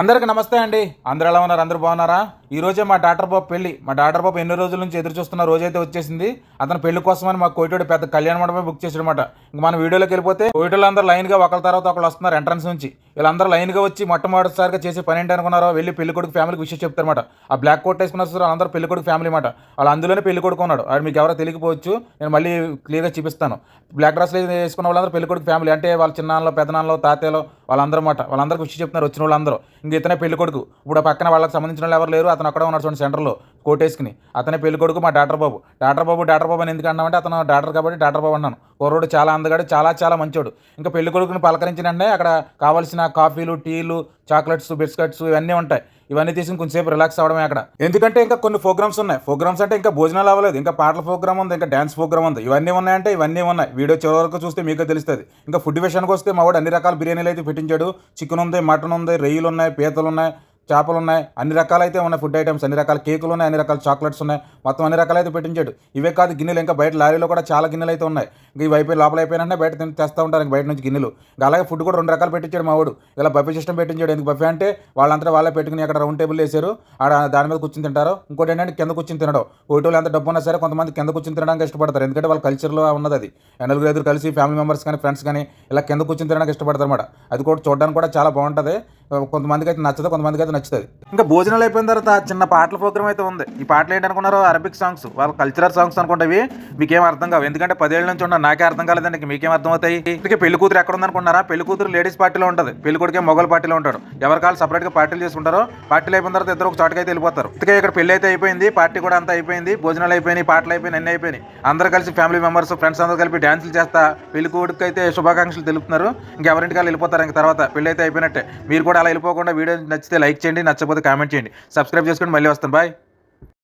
అందరికి నమస్తే అండి. అందరు ఎలా ఉన్నారు? అందరు బాగున్నారా? ఈ రోజే మా డాక్టర్ బాబు పెళ్ళి. మా డాక్టర్ బాబు ఎన్ని రోజుల నుంచి ఎదురు చూస్తున్న రోజైతే వచ్చేసింది. అతను పెళ్ళి కోసమని మా కోయిటోడు పెద్ద కళ్యాణ మండపం బుక్ చేసాడు అనమాట ఇంక మన వీడియోలోకి వెళ్ళిపోతే కోయిటోలు అందరూ లైన్గా ఒకరి తర్వాత ఒకరు వస్తున్నారు ఎంట్రన్స్ నుంచి. వీళ్ళందరూ లైన్గా వచ్చి మొట్టమొదటిసారిగా చేసే పని ఏంటి అనుకున్నారో వెళ్ళి పెళ్ళి కొడుకు ఫ్యామిలీకి విషయం చెప్తారన్నమాట. ఆ బ్లాక్ కోట్ వేసుకున్న సార్ అందరూ పెళ్ళి కొడుకు ఫ్యామిలీ అనమాట వాళ్ళు అందులోనే పెళ్ళి కొడుకు ఉన్నాడు. అది మీకు ఎవరో తెలియకపోవచ్చు. నేను మళ్ళీ క్లియర్గా చూపిస్తాను. బ్లాక్ డ్రెస్ వేసుకున్న వాళ్ళందరూ పెళ్ళి కొడుకు ఫ్యామిలీ అంటే వాళ్ళ చిన్నాన్నలో పెద్దనాన్నలో తాతయ్యలో వాళ్ళందరూ మాట వాళ్ళందరికీ విషయం చెప్తున్నారు వచ్చిన వాళ్ళందరూ. ఇంక ఇతనే పెళ్ళి కొడుకు ఇప్పుడు పక్కన వాళ్ళకి సంబంధించిన వాళ్ళు ఎవరు లేరు అతను అక్కడ ఉన్నాడు చూడండి సెంటర్లో. కోటేసుకుని. అతనే పెళ్ళి కొడుకు మా doctor Babu. Doctor Babu doctor Babu అని ఎందుకు అన్నామంటే అతను డాక్టర్ కాబట్టి డాక్టర్ బాబు అన్నాను. కుర్రోడు చాలా అందగాడు చాలా చాలా మంచోడు. ఇంకా పెళ్ళి కొడుకుని అక్కడ కావాల్సిన కాఫీలు టీలు చాక్లెట్స్ బిస్కెట్స్ ఇవన్నీ ఉంటాయి. ఇవన్నీ తీసుకుని కొంచెంసేపు రిలాక్స్ అవ్వడమే అక్కడ. ఎందుకంటే ఇంకా కొన్ని ప్రోగ్రామ్స్ ఉన్నాయి. ప్రోగ్రామ్స్ అంటే ఇంకా భోజనాలు అవ్వలేదు. ఇంకా పాటల ప్రోగ్రామ్ ఉంది ఇంకా డ్యాన్స్ ప్రోగ్రామ్ ఉంది. ఇవన్నీ ఉన్నాయంటే ఇవన్నీ ఉన్నాయి. వీడియో చివరి వరకు చూస్తే మీకు తెలుస్తుంది. ఇంకా ఫుడ్ విషయానికి వస్తే మా వాడు అన్ని రకాల బిర్యానీలు అయితే పెట్టించాడు. చికెన్ ఉంది మటన్ ఉంది రొయ్యలు ఉన్నాయి పీతలు ఉన్నాయి. చేపలు ఉన్నాయి. అన్ని రకాలైతే ఉన్నాయి ఫుడ్ ఐటమ్స్. అన్ని రకాల కేకులు ఉన్నాయి అన్ని రకాల చాక్లెట్స్ ఉన్నాయి. మొత్తం అన్ని రకాలైతే పెట్టించాడు. ఇవే కాదు గిన్నెలు. ఇంకా బయట లారీలో కూడా చాలా గిన్నెలు అయితే ఉన్నాయి. ఇంకా ఇవి అయిపోయి లోపల అయిపోయినంటే బయట తిని తెస్తూ ఉంటారు. ఇంకా బయట నుంచి గిన్నెలు. ఇంకా అలాగే ఫుడ్ కూడా రెండు రకాలు పెట్టించాడు మా వాడు. ఇలా బఫే సిస్టమ్ పెట్టించాడు. ఎందుకు బఫే అంటే వాళ్ళంతా వాళ్ళే పెట్టుకుని అక్కడ రౌండ్ టేబుల్ వేసారు ఆడ దాని మీద కూర్చొని తింటారు. ఇంకోటి ఏంటంటే కింద కూర్చొని తినడం. ఒకటి ఎంత డబ్బు ఉన్నా సరే కొంతమంది కింద కూర్చొని తినడానికి ఇష్టపడతారు. ఎందుకంటే వాళ్ళ కల్చర్లో ఉన్నది అది. నలుగురు ఎదురు కలిసి ఫ్యామిలీ మెంబర్స్ కానీ ఫ్రెండ్స్ కానీ ఇలా కింద కూర్చొని తినడానికి ఇష్టపడతారు అనమాట అది కూడా చూడడానికి కూడా చాలా బాగుంటుంది. కొంతమందికి అయితే నచ్చదు కొంతమందికి అయితే నచ్చుతుంది. ఇంకా భోజనాలు అయిపోయిన తర్వాత చిన్న పాటల ప్రోగ్రామ్ అయితే ఉంది. ఈ పాటలు ఏంటనుకున్నారు అరబిక్ సాంగ్స్ వాళ్ళ కల్చరల్ సాంగ్స్ అనుకుంటావి మీకేం అర్థం కావు. ఎందుకంటే పదేళ్ళ నుంచి ఉన్న నాకే అర్థం కాలేదండి మీకేం అర్థం అవుతాయి ఇప్పటికే పెళ్ళి కూతురు ఎక్కడ ఉందనుకున్నారా పెళ్ళి కూతురు లేడీస్ పార్టీలో ఉంటుంది. పెళ్ళి కొడుకే మొగల్ పార్టీలో ఉంటాడు. ఎవరి కాళ్ళు సపరేట్గా పార్టీలు చేసుకుంటారో పార్టీలు అయిపోయిన తర్వాత ఇద్దరు ఒక చోటకి అయితే వెళ్ళిపోతారు. ఇక ఇక్కడ పెళ్ళి అయితే అయిపోయింది పార్టీ కూడా అంతా అయిపోయింది భోజనాలు అయిపోయినాయి పాటలు అయిపోయినాయి అన్ని అయిపోయినాయి. అందరూ కలిసి ఫ్యామిలీ మెంబర్స్ ఫ్రెండ్స్ అందరూ కలిపి డ్యాన్సులు చేస్తా పెళ్ళి కొడుకు అయితే శుభాకాంక్షలు తెలుపుతున్నారు. ఇంకెవరింటికి వెళ్ళిపోతారు ఇంక తర్వాత పెళ్ళి అయితే అయిపోయినట్టే. మీరు కూడా అలా వెళ్ళిపోకుండా వీడియో నచ్చితే లైక్ చేయండి నచ్చకపోతే కామెంట్ చేయండి. సబ్స్క్రైబ్ చేసుకొని మళ్ళీ వస్తాను. బాయ్